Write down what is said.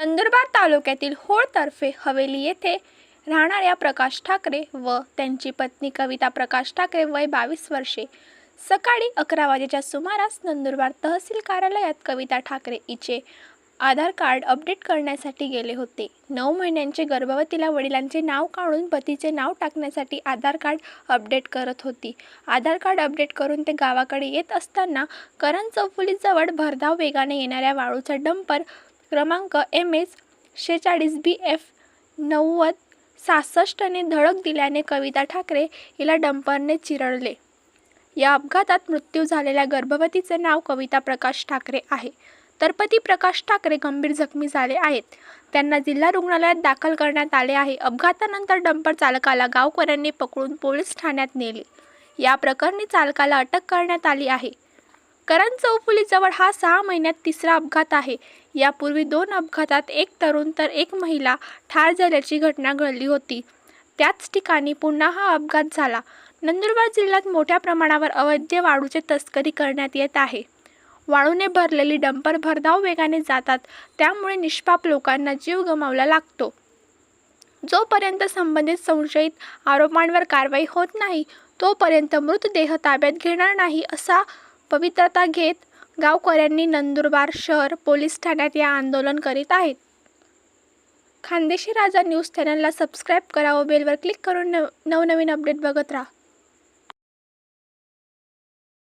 नंदुरबार तालुक्यातील होळतर्फे हवेली येथे राहणाऱ्या प्रकाश ठाकरे व त्यांची पत्नी कविता प्रकाश ठाकरे वय बावीस वर्षे. सकाळी अकरा वाजेच्या सुमारास नंदुरबार तहसील कार्यालयात कविता ठाकरे हिचे आधार कार्ड अपडेट करण्यासाठी गेले होते. नऊ महिन्यांचे गर्भवतीला वडिलांचे नाव काढून पतीचे नाव टाकण्यासाठी आधार कार्ड अपडेट करत होती. आधार कार्ड अपडेट करून ते गावाकडे येत असताना करण चौफुलीजवळ भरधाव वेगाने येणाऱ्या वाळूचा डंपर क्रमांक एम एस शेचाळीस बी एफ नव्वद सहासष्टने धडक दिल्याने कविता ठाकरे हिला डंपरने चिरडले. या अपघातात मृत्यू झालेल्या गर्भवतीचे नाव कविता प्रकाश ठाकरे आहे. तर पती प्रकाश ठाकरे गंभीर जखमी झाले आहेत. त्यांना जिल्हा रुग्णालयात दाखल करण्यात आले आहे. अपघातानंतर डंपर चालकाला गावकऱ्यांनी पकडून पोलीस ठाण्यात नेले. या प्रकरणी चालकाला अटक करण्यात आली आहे. करण चौफुलीजवळ हा सहा महिन्यात तिसरा अपघात आहे. यापूर्वी दोन अपघातात एक तरुण तर एक महिला ठार झाल्याची घटना घडली होती. त्याच ठिकाणी पुन्हा हा अपघात झाला. नंदुरबार जिल्ह्यात मोठ्या प्रमाणावर अवैध वाळूचे तस्करी करण्यात येत आहे. वाळूने भरलेली डंपर भरधाव वेगाने जातात त्यामुळे निष्पाप लोकांना जीव गमावला लागतो. जोपर्यंत संबंधित संशयित आरोपांवर कारवाई होत नाही तोपर्यंत मृतदेह ताब्यात घेणार नाही असा पवित्रता घेत गावकऱ्यांनी नंदुरबार शहर पोलीस ठाण्यात या आंदोलन करीत आहेत. खानदेशी राजा न्यूज चॅनलला सबस्क्राईब करा व बेलवर क्लिक करून नव नवनवीन अपडेट बघत राहा.